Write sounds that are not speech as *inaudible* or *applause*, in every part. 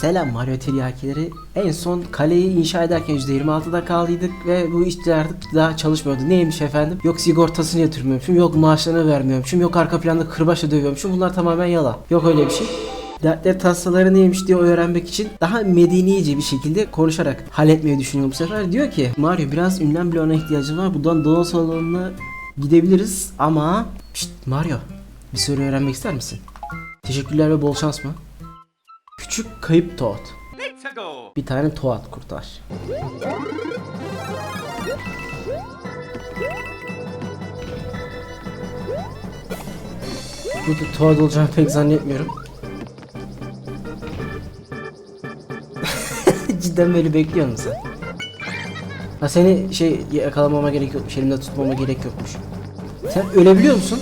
Selam Mario Tiryakileri. En son kaleyi inşa ederken %26'da kaldıydık ve bu işte artık daha çalışmıyordu. Neymiş efendim? Yok sigortasını yatırmıyormuşum, yok maaşlarını vermiyormuşum, yok arka planda kırbaçla dövüyormuşum. Bunlar tamamen yalan. Yok öyle bir şey. Dertleri taslaları neymiş diye öğrenmek için daha medenice bir şekilde konuşarak halletmeyi düşünüyorum bu sefer. Diyor ki Mario biraz ünlem bloğuna ihtiyacın var. Buradan doğu salonuna gidebiliriz ama... Şşt Mario bir soru öğrenmek ister misin? Teşekkürler ve bol şans mı? Küçük kayıp Toad. Bir tane Toad kurtar. Burada Toad olacağını pek zannetmiyorum. *laughs* Cidden böyle bekliyor musun sen? Ha seni şey yakalamama gerek yokmuş, elimde tutmama gerek yokmuş. Sen ölebiliyor musun?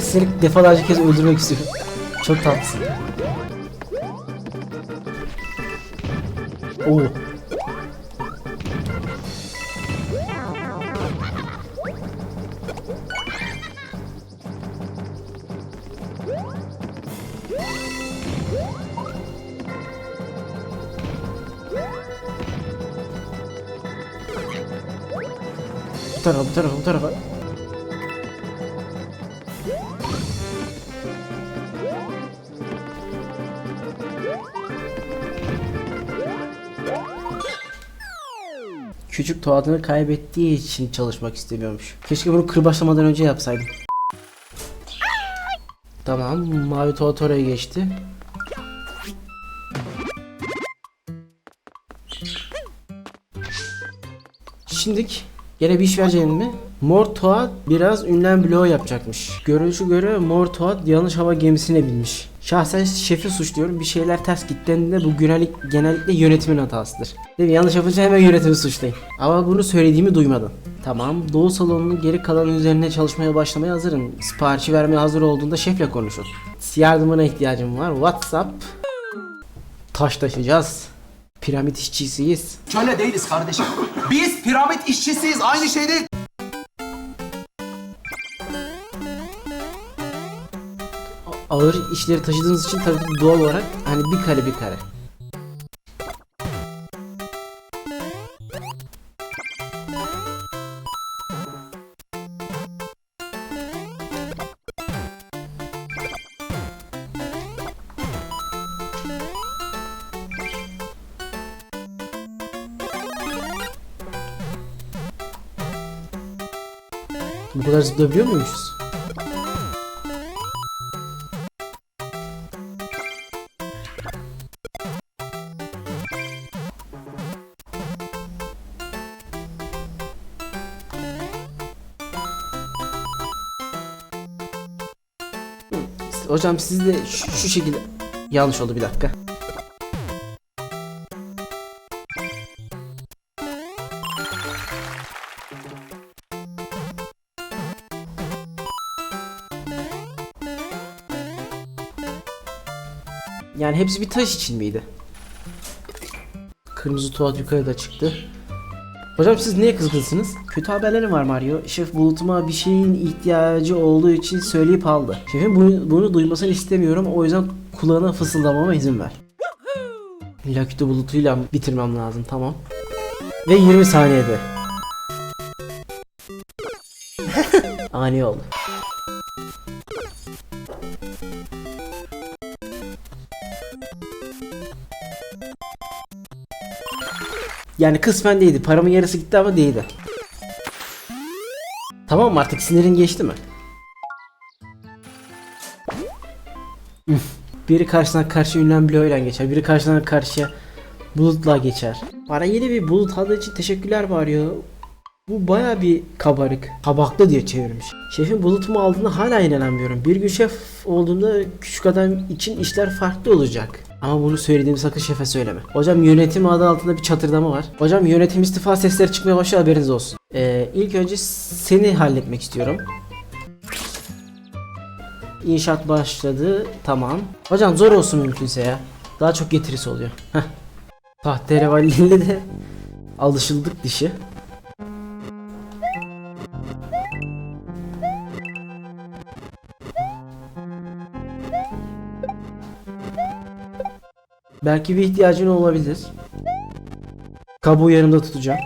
Seni defalarca kez öldürmek istiyorum. Çok tatlısın. Oo. Bu tarafa bu tarafa bu tarafa. Küçük Toad'ını kaybettiği için çalışmak istemiyormuş. Keşke bunu kırbaçlamadan önce yapsaydım. Tamam, mavi Toad oraya geçti. Şimdik Gene bir iş vereceğim mi? Mor Toad biraz ünlem bloğu yapacakmış. Görünüşü göre Mor Toad yanlış hava gemisine binmiş. Şahsen şefi suçluyorum. Bir şeyler ters gittiğinde bu genellik, genellikle yönetimin hatasıdır. Değil mi? Yanlış yapınca hemen yönetimi suçlayın. Ama bunu söylediğimi duymadın. Tamam. Doğu salonunun geri kalan üzerine çalışmaya başlamaya hazırım. Siparişi vermeye hazır olduğunda şefle konuşun. Yardımına ihtiyacım var. WhatsApp. Taş taşıyacağız. Piramit işçisiyiz. Şöyle değiliz kardeşim. Biz piramit işçisiyiz. Aynı şey değil. Ağır işleri taşıdığınız için tabii doğal olarak hani bir kare bir kare. Bu kadar zıplayabiliyor muymuşuz? Hocam siz de şu, şu şekilde yanlış oldu bir dakika. Yani hepsi bir taş için miydi? Kırmızı tuvalet yukarıda çıktı. Hocam siz niye kızgınsınız? Kötü haberlerim var Mario. Şef bulutuma bir şeyin ihtiyacı olduğu için söyleyip aldı. Şefin bunu, bunu duymasını istemiyorum. O yüzden kulağına fısıldamama izin ver. Lakütü bulutuyla bitirmem lazım. Tamam. Ve 20 saniyede. *laughs* Ani oldu. Yani kısmen değildi. Paramın yarısı gitti ama değildi. Tamam mı artık sinirin geçti mi? Biri karşısına karşı ünlem bloğuyla geçer. Biri karşısına karşıya bulutla geçer. Bana yeni bir bulut adı için teşekkürler Mario. Bu baya bir kabarık. Kabaklı diye çevirmiş. Şefin bulutumu aldığına hala inanamıyorum. Bir gün şef olduğunda küçük adam için işler farklı olacak. Ama bunu söylediğimi sakın şefe söyleme. Hocam yönetim adı altında bir çatırdama var. Hocam yönetim istifa sesleri çıkmaya başlıyor haberiniz olsun. Ee, ilk önce seni halletmek istiyorum. İnşaat başladı. Tamam. Hocam zor olsun mümkünse ya. Daha çok getirisi oluyor. Heh. Tahterevalliyle de *laughs* alışıldık dişi. Belki bir ihtiyacın olabilir. Kabuğu yanımda tutacağım.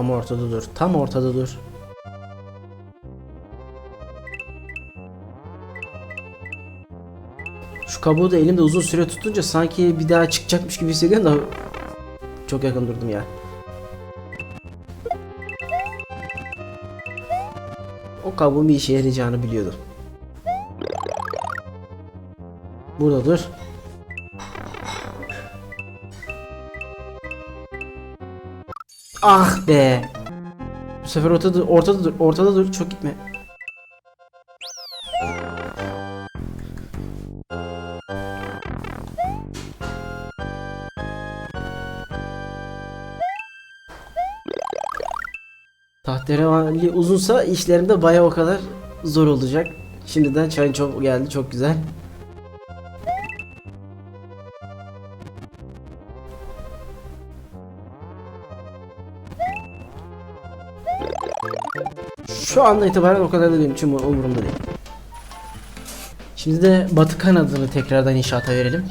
Tam ortada dur. Tam ortada dur. Şu kabuğu da elimde uzun süre tutunca sanki bir daha çıkacakmış gibi hissediyorum da çok yakın durdum ya. O kabuğun bir işe yarayacağını biliyordum. Burada dur. Ah be. Bu sefer ortada ortada dur, ortada dur. Çok gitme. Tahterevalli uzunsa işlerimde baya o kadar zor olacak. Şimdiden çayın çok geldi, çok güzel. Şu anda itibaren o kadar da benim için umurumda değil. Şimdi de batı kanadını tekrardan inşaata verelim.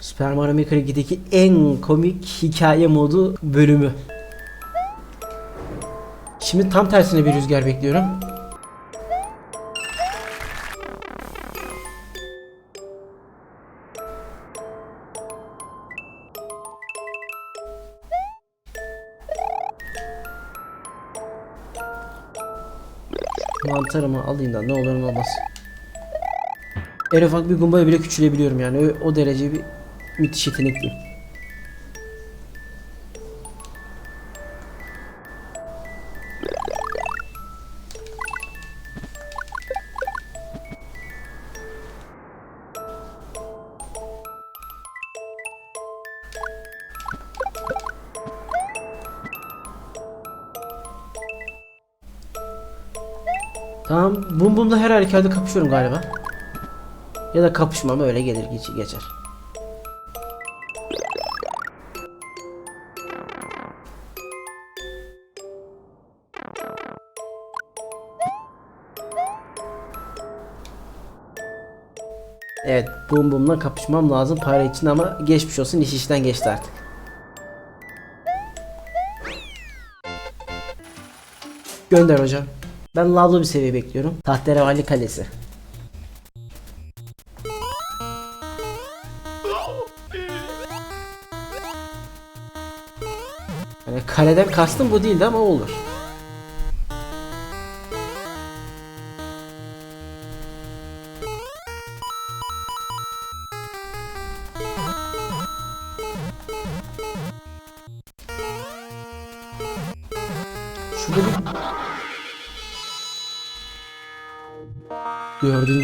Super Mario Maker 2'deki en komik hikaye modu bölümü. Şimdi tam tersine bir rüzgar bekliyorum. Mantarımı alayım da ne olur ne olmaz. En ufak bir gumbaya bile küçülebiliyorum yani o, o derece bir müthiş yetenekliyim. Tamam. Bum bumla her halükarda kapışıyorum galiba. Ya da kapışmam öyle gelir geç- geçer. Evet, bum bumla kapışmam lazım para için ama geçmiş olsun iş işten geçti artık. Gönder hocam. Ben lavlı bir seviye bekliyorum. Tahterevalli Kalesi. Yani kaleden kastım bu değildi ama olur.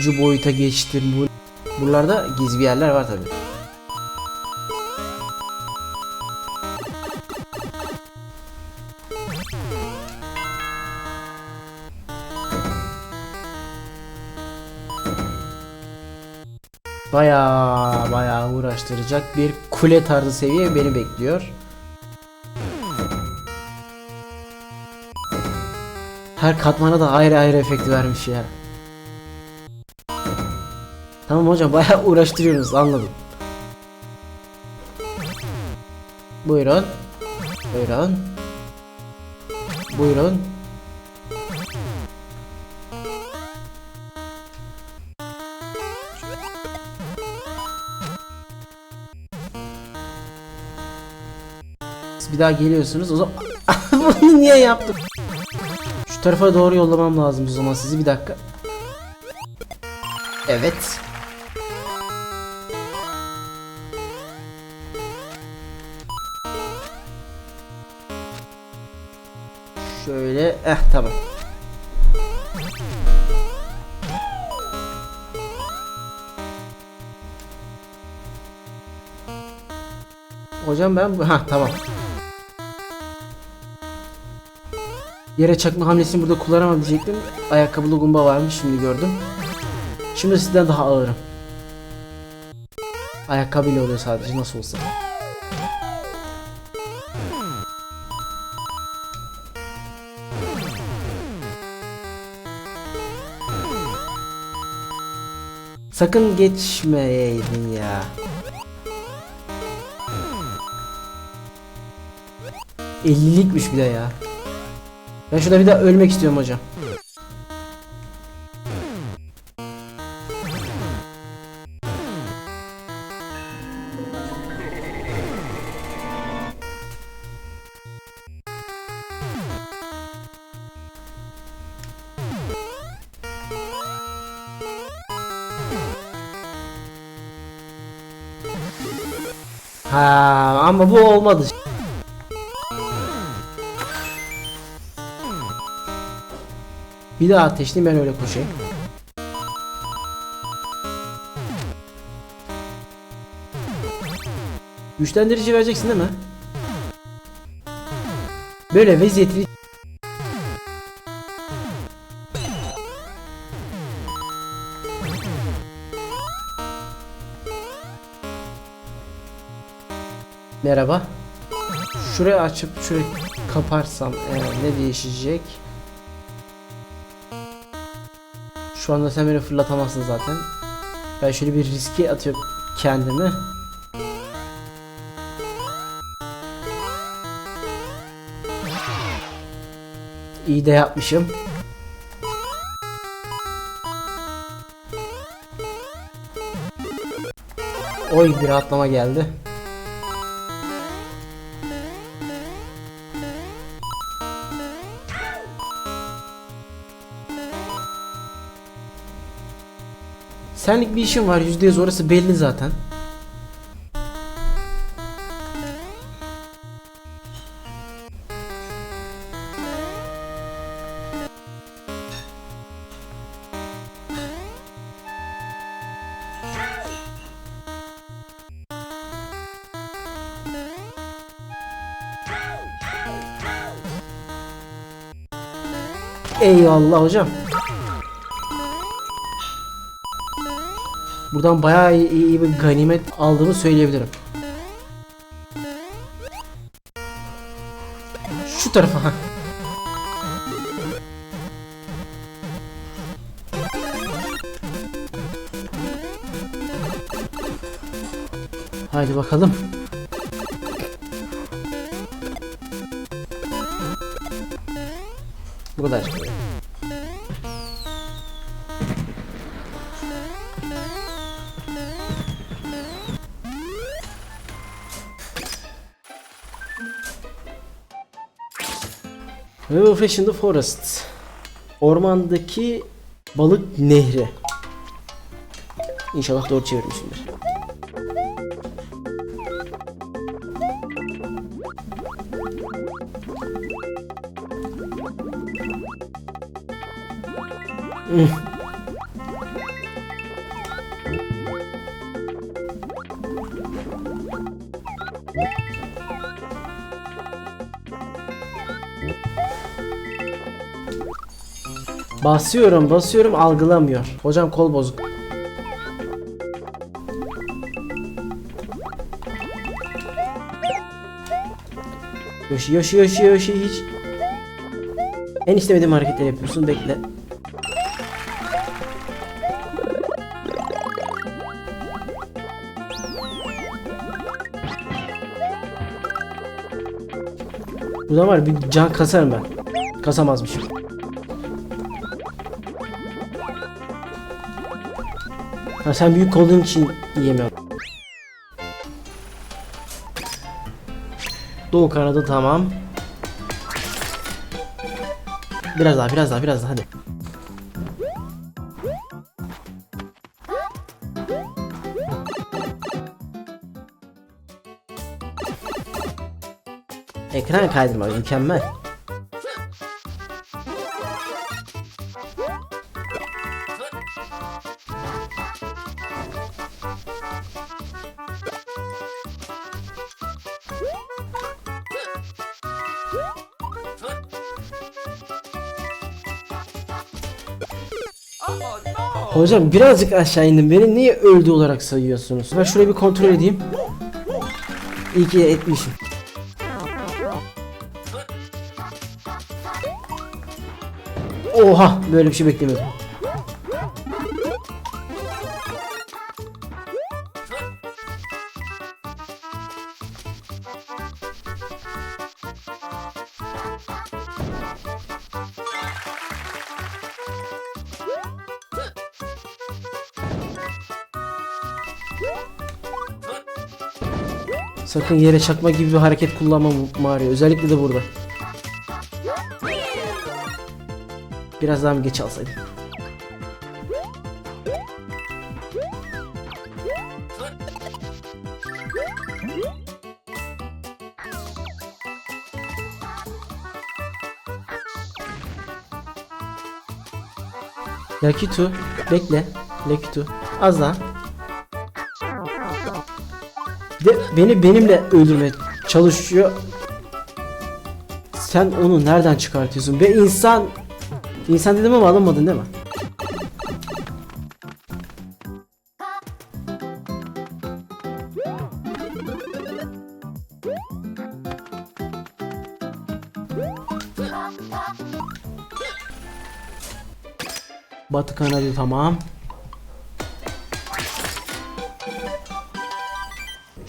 Dördüncü boyuta geçtim bu. Buralarda gizli yerler var tabi. Baya baya uğraştıracak bir kule tarzı seviye beni bekliyor. Her katmana da ayrı ayrı efekti vermiş ya. Tamam hocam bayağı *laughs* uğraştırıyoruz anladım. Buyurun. Buyurun. Buyurun. Siz bir daha geliyorsunuz o zaman *laughs* bunu niye yaptım? Şu tarafa doğru yollamam lazım o zaman sizi bir dakika. Evet. Şöyle. Eh tamam. Hocam ben ha tamam. Yere çakma hamlesini burada kullanamam diyecektim. Ayakkabılı gumba varmış şimdi gördüm. Şimdi sizden daha ağırım. Ayakkabıyla oluyor sadece nasıl olsa. Sakın geçmeyeydin ya. Ellilikmiş bir de ya. Ben şurada bir daha ölmek istiyorum hocam. Ama bu olmadı. Bir daha ateşleyeyim ben öyle koşayım. Güçlendirici vereceksin değil mi? Böyle vaziyetli Merhaba. Şurayı açıp şurayı kaparsam eğer ne değişecek? Şu anda sen beni fırlatamazsın zaten. Ben şöyle bir riske atıyorum kendimi. İyi de yapmışım. Oy bir atlama geldi. Senlik bir işin var %100 orası belli zaten. Eyvallah hocam. Buradan bayağı iyi, iyi bir ganimet aldığımı söyleyebilirim. Şu tarafa. ha. Haydi bakalım. Bu kadar. Fish in the Forest. Ormandaki balık nehri. İnşallah doğru çevirmişimdir. Basıyorum basıyorum algılamıyor. Hocam kol bozuk. Yoshi Yoshi Yoshi Yoshi hiç En istemediğim hareketler yapıyorsun bekle. Burada var bir can kasarım ben. Kasamazmışım. Ha sen büyük olduğun için yiyemiyorsun. Doğu kanadı tamam. Biraz daha, biraz daha, biraz daha hadi. Ekran kaydırma mükemmel. Hocam birazcık aşağı indim. Beni niye öldü olarak sayıyorsunuz? Ben şurayı bir kontrol edeyim. İyi ki etmişim. Oha böyle bir şey beklemiyordum. Sakın yere çakma gibi bir hareket kullanma Mario. Özellikle de burada. Biraz daha mı geç alsaydım? Lakitu bekle. Lakitu az daha. Beni benimle öldürmeye çalışıyor. Sen onu nereden çıkartıyorsun? Be insan İnsan dedim ama alınmadın değil mi? Batı kanadı tamam.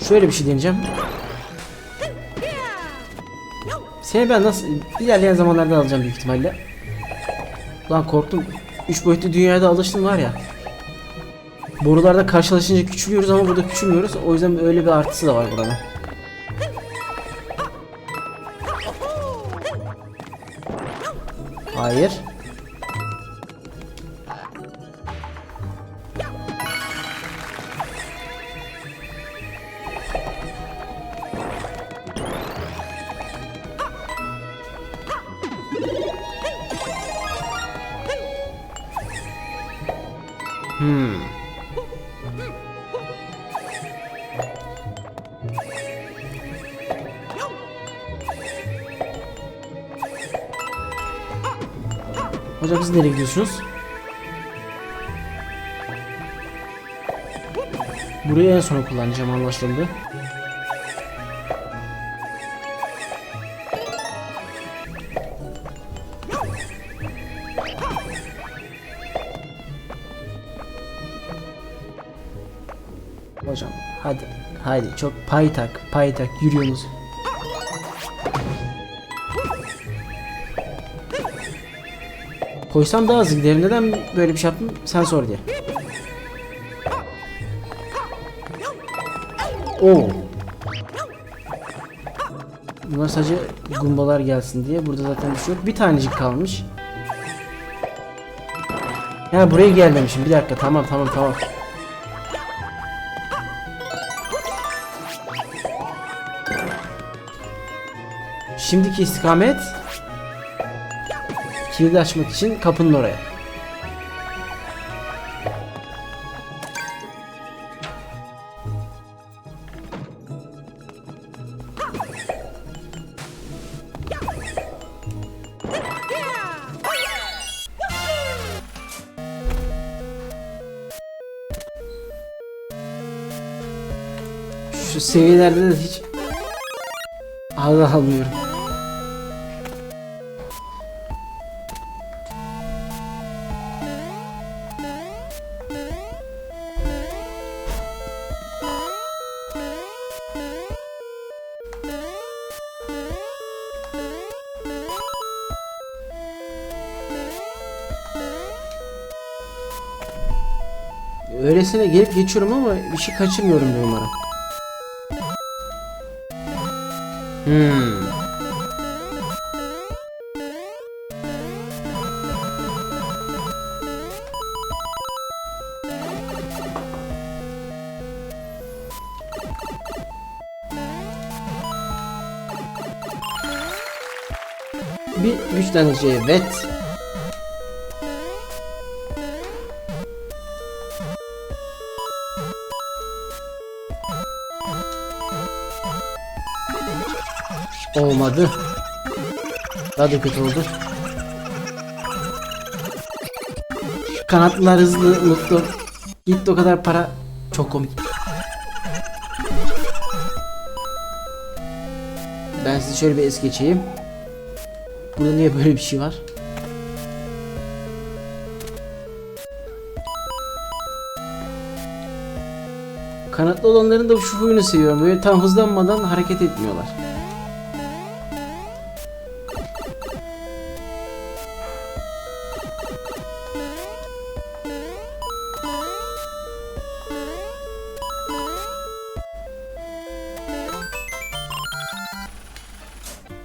Şöyle bir şey deneyeceğim. Seni ben nasıl ilerleyen zamanlarda alacağım büyük ihtimalle. Lan korktum. Üç boyutlu dünyada alıştım var ya. Borularda karşılaşınca küçülüyoruz ama burada küçülmüyoruz. O yüzden öyle bir artısı da var burada. Hayır. Hocam siz nereye gidiyorsunuz? Burayı en sona kullanacağım anlaşıldı. Hocam hadi hadi çok paytak paytak yürüyorsunuz. Koysam daha hızlı giderim. Neden böyle bir şey yaptım? Sen sor diye. Oo. Bunlar sadece gumbalar gelsin diye. Burada zaten bir şey yok. Bir tanecik kalmış. Ya buraya gelmemişim. Bir dakika. Tamam tamam tamam. Şimdiki istikamet kilidi açmak için kapının oraya. Şu seviyelerde de hiç ağza almıyorum. Öylesine gelip geçiyorum ama bir şey kaçırmıyorum bir umarım. Hmm. Bir üç tane şey evet. Olmadı. Daha da kötü oldu. Kanatlılar hızlı, mutlu. Gitti o kadar para. Çok komik. Ben size şöyle bir es geçeyim. Burada niye böyle bir şey var? Kanatlı olanların da şu huyunu seviyorum. Böyle tam hızlanmadan hareket etmiyorlar.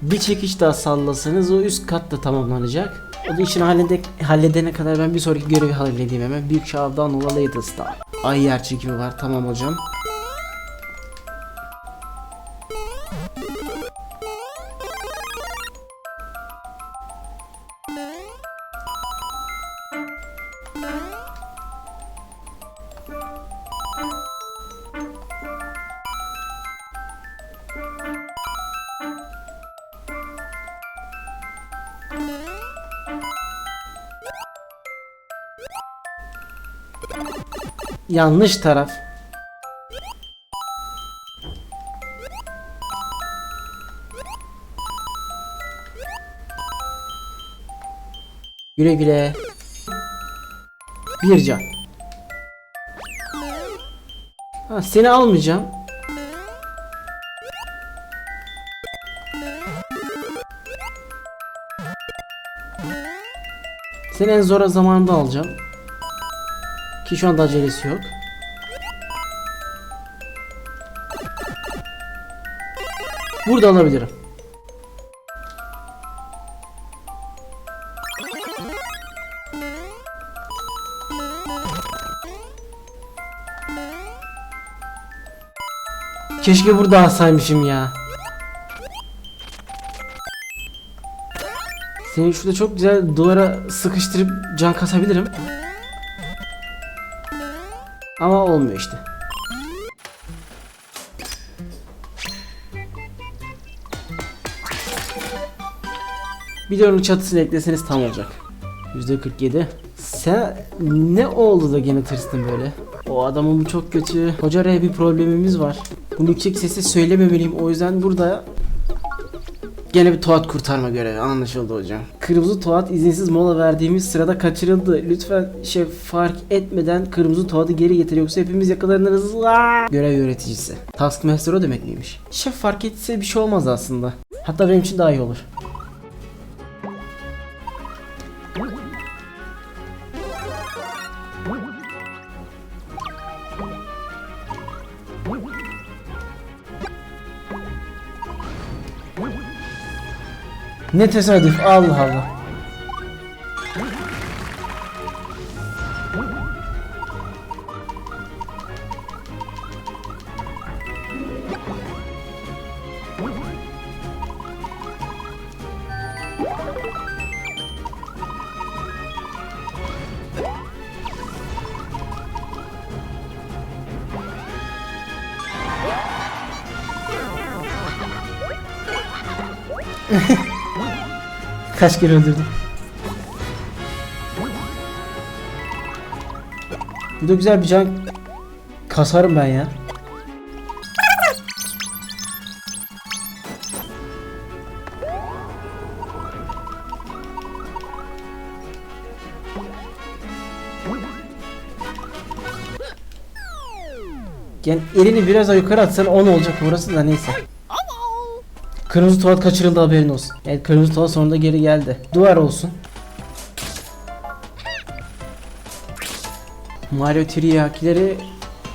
Bir çekiş daha sallasanız o üst kat da tamamlanacak. O da işini hallede, halledene kadar ben bir sonraki görevi halledeyim hemen. Büyük şavdan ola Latest'ta. Ay yer çekimi var. Tamam hocam. Yanlış taraf. Güle güle. Bir can. Ha, seni almayacağım. Seni en zor zamanında alacağım. Ki şu anda acelesi yok. Burada alabilirim. Keşke burada alsaymışım ya. Seni şurada çok güzel duvara sıkıştırıp can kasabilirim. Ama olmuyor işte. Videonun çatısını ekleseniz tam olacak. %47. Sen ne oldu da gene tırstın böyle? O adamın bu çok kötü. Hoca R bir problemimiz var. Bunu yüksek sesle söylememeliyim. O yüzden burada Gene bir Tuat kurtarma görevi anlaşıldı hocam. Kırmızı Tuat izinsiz mola verdiğimiz sırada kaçırıldı. Lütfen şef fark etmeden kırmızı Tuat'ı geri getir yoksa hepimiz yakalanırız. Aa! Görev yöneticisi. Taskmaster o demek miymiş? Şef fark etse bir şey olmaz aslında. Hatta benim için daha iyi olur. Ne tesadüf Allah Allah. Kaç kere öldürdüm. Bu da güzel bir can kasarım ben ya. Yani elini biraz daha yukarı atsan 10 olacak burası da neyse. Kırmızı tuvalet kaçırıldı haberin olsun. Evet kırmızı tuvalet sonunda geri geldi. Duvar olsun. Mario Teriyak'ileri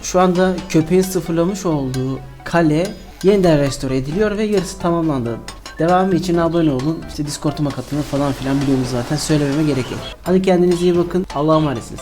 şu anda köpeğin sıfırlamış olduğu kale yeniden restore ediliyor ve yarısı tamamlandı. Devamı için abone olun. İşte Discord'uma katılın falan filan biliyorsunuz zaten söylememe gerek yok. Hadi kendinize iyi bakın. Allah'a emanetsiniz.